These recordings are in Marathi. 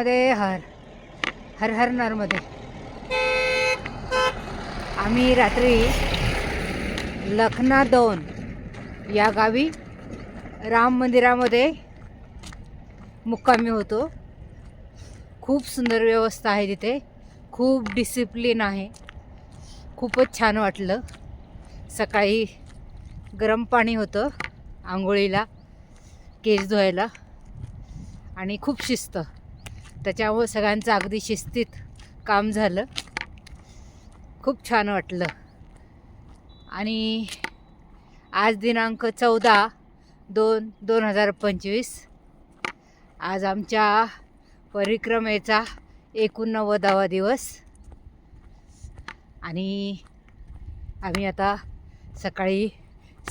नर्मदे हर हर हर नर्मदे आम्ही रात्री लखना दोन या गावी राम मंदिरामध्ये मुक्कामी होतो. खूप सुंदर व्यवस्था आहे तिथे. खूप डिसिप्लिन आहे. खूपच छान वाटलं. सकाळी गरम पाणी होतं आंघोळीला केस धुवायला आणि खूप शिस्त. त्याच्यामुळं सगळ्यांचं अगदी शिस्तीत काम झालं. खूप छान वाटलं. आणि आज दिनांक चौदा दोन दोन हजार पंचवीस. आज आमच्या परिक्रमेचा एकोणनव्वदावा दिवस. आणि आम्ही आता सकाळी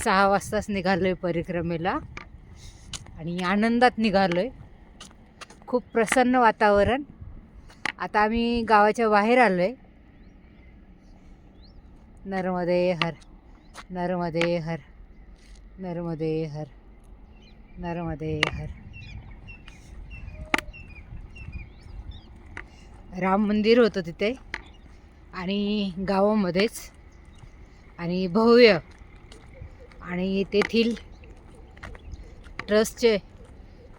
सहा वाजताच निघालो आहे परिक्रमेला. आणि आनंदात निघालो आहे खूप प्रसन्न वातावरण. आता आम्ही गावाच्या बाहेर आलो आहे नर्मदे हर नर्मदे हर नर्मदे हर नर्मदे हर. राम मंदिर होतं तिथे आणि गावामध्येच. आणि भव्य आणि तेथील ट्रस्टचे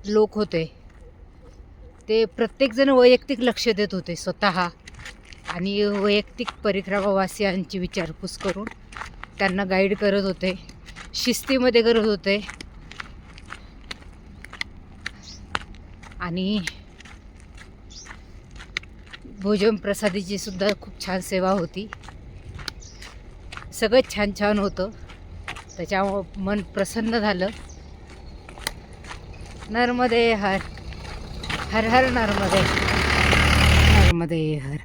लोक होते. ते प्रत्येकजण वैयक्तिक लक्ष देत होते स्वतः. आणि वैयक्तिक परिक्रमावासियांची विचारपूस करून त्यांना गाईड करत होते. शिस्तीमध्ये करत होते. आणि भोजन प्रसादीची सुद्धा खूप छान सेवा होती. सगळं छान छान होतं. त्याच्यामुळं मन प्रसन्न झालं. नर्मदे हर हर हर नर्मदे नर्मदे हर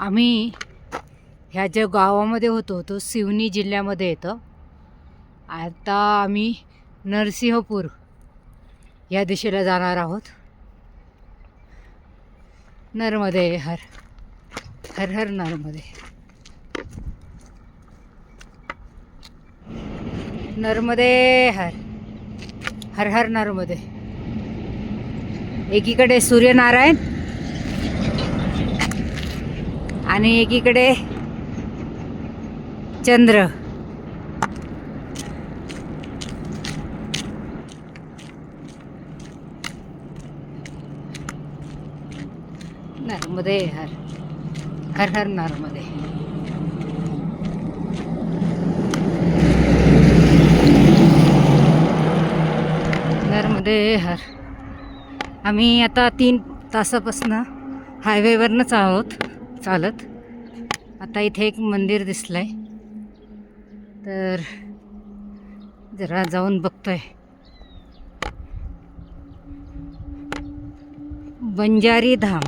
आम्ही ह्या ज्या गावामध्ये होतो तो सिवनी जिल्ह्यामध्ये येतं. आता आम्ही नरसिंहपूर या दिशेला जाणार आहोत. नर्मदे हर। हर हर नर्मदे नर्मदे हर। हर एकीकडे सूर्यनारायण आणि एकीकडे चंद्र. नर्मदे हर हर हर नर्मदे नर्मदे हर. आम्ही आता तीन तासापासनं हायवेवरनंच आहोत चालत. आता इथे एक मंदिर दिसलं आहे तर जरा जाऊन बघतो आहे बंजारी धाम.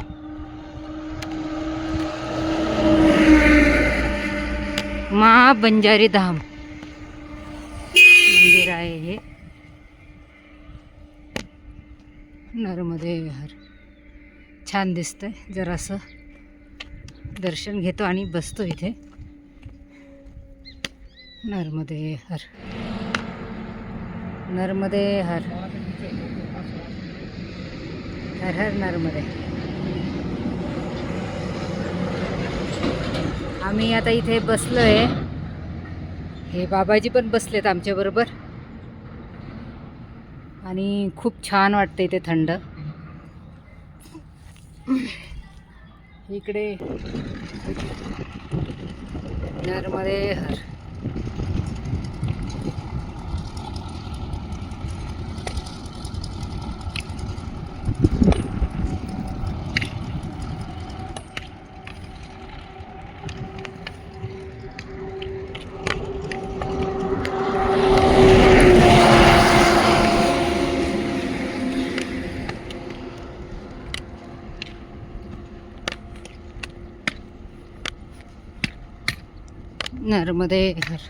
मा बंजारी धाम मंदिर आहे हे नर्मदे विहार. छान दिसतंय जरासं दर्शन घेतो आणि बसतो इथे. नर्मदे हर नर्मदे हर हर हर नर्मदे. आम्ही आता इथे बसलो आहे हे बाबाजी पण बसलेत आमच्याबरोबर आणि खूप छान वाटतं इथे थंड. इकडे. नर्मदे नर्मदे हर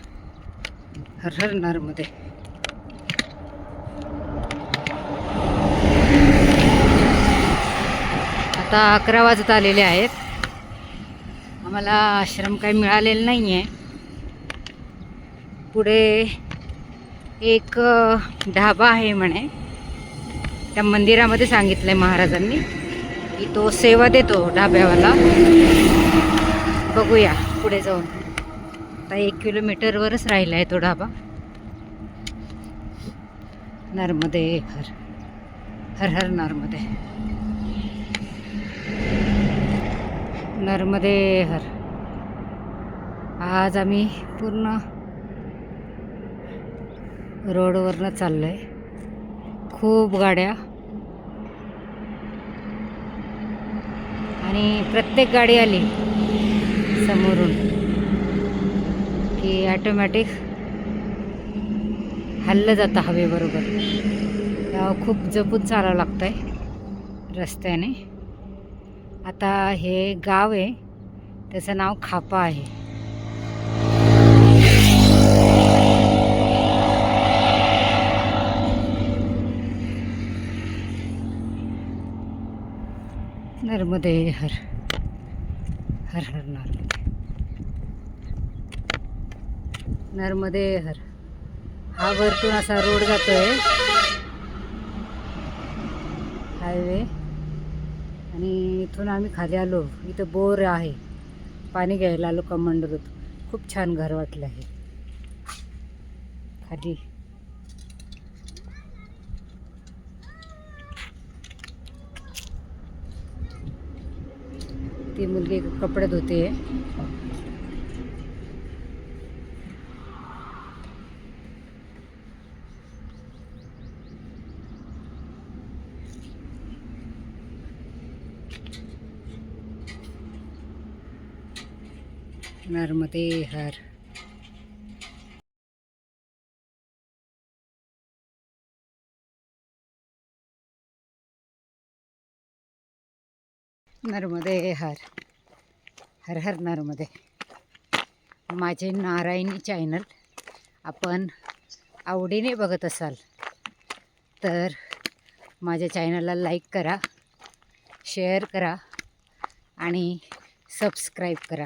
हर हर नर्मदे. आता अकरा वाजत आलेले आहेत. आम्हाला आश्रम काही मिळालेलं नाही आहे पुढे एक ढाबा आहे म्हणे. त्या मंदिरामध्ये सांगितलं आहे महाराजांनी की तो सेवा देतो ढाब्यावाला. बघूया पुढे जाऊन. आता एक किलोमीटरवरच राहिला आहे तो ढाबा. नर्मदे हर हर हर नर्मदे. नर्मदे हर. आज आम्ही पूर्ण रोडवरनं चाललो आहे खूप गाड्या. आणि प्रत्येक गाडी आली समोरून. की ॲटोमॅटिक हल्लं जातं हवेबरोबर. तेव्हा खूप जपून चालावं लागतं आहे रस्त्याने. आता हे गाव आहे त्याचं नाव खापा आहे. नर्मदे हर हर हर नर्मदे नर्मदे हर. हा वरतून असा रोड जातोय. हायवे. आणि इथून आम्ही खाली आलो. इथं बोर आहे. पाणी घ्यायला आलो कमांडरूत खूप छान घर वाटलं आहे. खाली. ती मुलगी कपडे धुते नर्मदे हर. नर्मदे हर. हर हर नर्मदे माझे नारायणी चॅनल आपण आवडीने बघत असाल तर माझ्या चॅनलला लाईक करा शेअर करा आणि सबस्क्राईब करा.